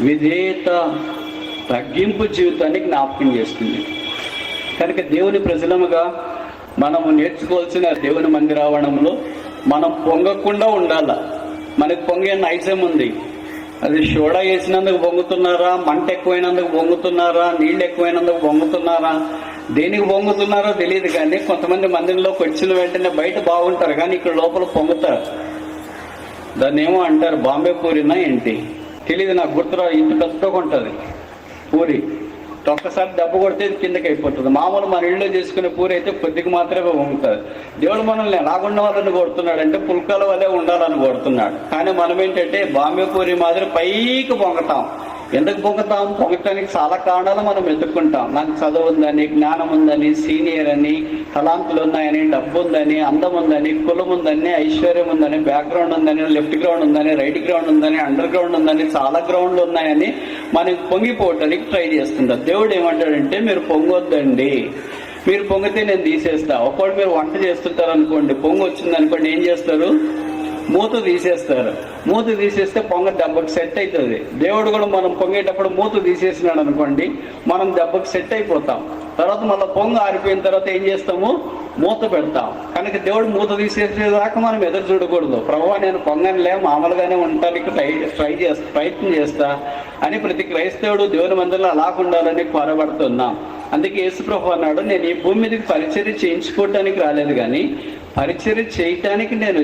విధేయత తగ్గింపు జీవితాన్ని జ్ఞాపకం చేస్తుంది. కనుక దేవుని ప్రజలముగా మనము నేర్చుకోవాల్సిన దేవుని మందిరావణంలో మనం పొంగకుండా ఉండాల. మనకు పొంగే నైజం ఉంది. అది షోడా వేసినందుకు పొంగుతున్నారా? మంట ఎక్కువైనందుకు పొంగుతున్నారా? నీళ్ళు ఎక్కువైనందుకు పొంగుతున్నారా? దేనికి పొంగుతున్నారో తెలియదు కానీ కొంతమంది మందిరంలోకి వచ్చిన వెంటనే బయట బాగుంటారు కానీ ఇక్కడ లోపల పొంగుతారు. దాన్ని ఏమో అంటారు బాంబే పూరినా ఏంటి? తెలియదు నాకు గుర్తురా ఇంత పెద్దగా ఉంటుంది. పూరి ఒక్కసారి దెబ్బ కొడితే కిందకి అయిపోతుంది. మామూలు మన ఇళ్ళలో చేసుకునే పూరి అయితే కొద్దికి మాత్రమే ఉంటుంది దేవుడు మనల్ని ఎలాగున్న వాళ్ళని కొడుతున్నాడు అంటే పుల్కాల వల్లే ఉండాలని కొడుతున్నాడు. కానీ మనం ఏంటంటే బాంబే పూరి మాదిరి పైకి పొంగతాం. ఎందుకు పొంగుతాం? పొంగటానికి చాలా కారణాలు మనం ఎదుర్కొంటాం. నాకు చదువు ఉందని జ్ఞానం ఉందని సీనియర్ అని తలాంతులు ఉన్నాయని డబ్బు ఉందని అందం ఉందని కులం ఉందని ఐశ్వర్యం ఉందని బ్యాక్గ్రౌండ్ ఉందని లెఫ్ట్ గ్రౌండ్ ఉందని రైట్ గ్రౌండ్ ఉందని అండర్ గ్రౌండ్ ఉందని చాలా గ్రౌండ్లు ఉన్నాయని మనం పొంగిపోవటానికి ట్రై చేస్తుంటారు దేవుడు ఏమంటాడంటే మీరు పొంగొద్దండి. మీరు పొంగితే నేను తీసేస్తా. ఒకవేళ మీరు వంట చేస్తుంటారు అనుకోండి పొంగు వచ్చింది అనుకోండి ఏం చేస్తారు? మూత తీసేస్తారు. మూత తీసేస్తే పొంగ దెబ్బకు సెట్ అవుతుంది దేవుడు కూడా మనం పొంగేటప్పుడు మూత తీసేసినాడు అనుకోండి మనం దెబ్బకు సెట్ అయిపోతాం. తర్వాత మళ్ళీ పొంగ ఆరిపోయిన తర్వాత ఏం చేస్తాము? మూత పెడతాం. కనుక దేవుడు మూత తీసేసేదాకా మనం ఎదురు చూడకూడదు. ప్రభావ నేను పొంగనిలే మామూలుగానే ఉండటానికి ట్రై ట్రై చేస్తా ప్రయత్నం చేస్తా అని ప్రతి క్రైస్తవుడు దేవుని మందిరంలో అలా ఉండాలని కోరబడుతున్నాం. అందుకే యేసుప్రభు అన్నాడు నేను ఈ భూమి మీదకి పరిచర్య చేయించుకోవటానికి రాలేదు కానీ పరిచర్య చేయటానికి నేను